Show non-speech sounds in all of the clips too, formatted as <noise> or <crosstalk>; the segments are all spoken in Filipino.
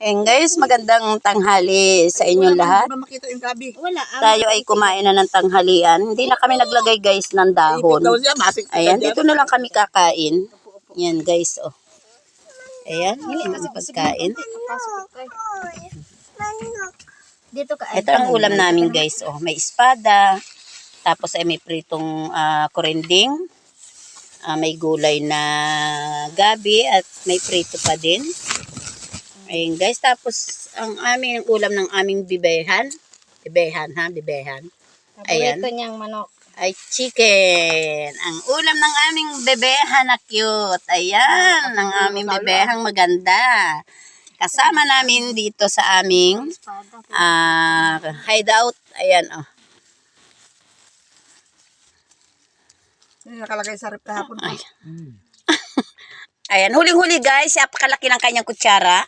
Ayan guys, magandang tanghali sa inyong lahat. Wala ba makita yung gabi? wala. Tayo ay kumain na ng tanghalian. Hindi na kami naglagay guys ng dahon. Ayan, dito na lang kami kakain. Yan guys, oh. Ayan, ang pagkain. Dito ka. Ito ang ulam namin guys, oh. May espada, tapos ay may pritong ah, kurending, ah, may gulay na gabi at may prito pa din. Ayun guys, tapos ang aming ulam ng aming bibehan, bibehan ha, bibehan, Ayan. Paborito niyang manok. ay chicken. Ang ulam ng aming bebehan na cute. Ayan, ang aming bebehang maganda. Kasama namin dito sa aming ah hideout. Ayan, oh. Yung nakalagay sa rep kahapon. Ay. Ayan, huling-huli guys, napakalaki ng kanyang kutsara.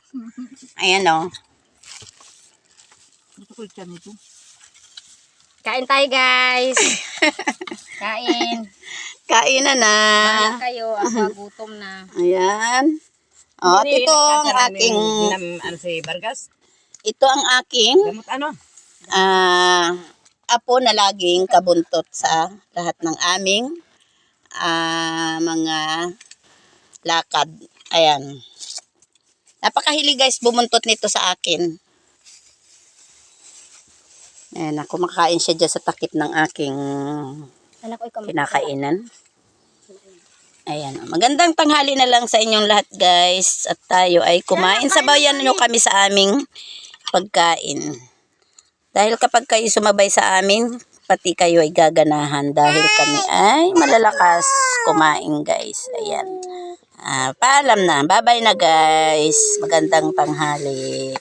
Ayan, oh. Yung nito. Kain tayo, guys. <laughs> Kain. Kain na na. Kain kayo. Ako gutom na. Ayan. Oh, at ito ang aking, ano si Vargas? ito ang aking Gamot ano? ah apo na laging kabuntot sa lahat ng aming ah, mga lakad. Ayan. Napakahilig guys bumuntot nito sa akin. Ayan, ako siya dyan sa takip ng aking kinakainan. Ayan. Magandang tanghali na lang sa inyong lahat guys. At tayo ay kumain. Sabayan nyo kami sa aming pagkain. Dahil kapag kayo sumabay sa amin, pati kayo ay gaganahan dahil kami ay malalakas kumain guys. Ayan. Ah, paalam na. Bye-bye na guys. Magandang tanghali.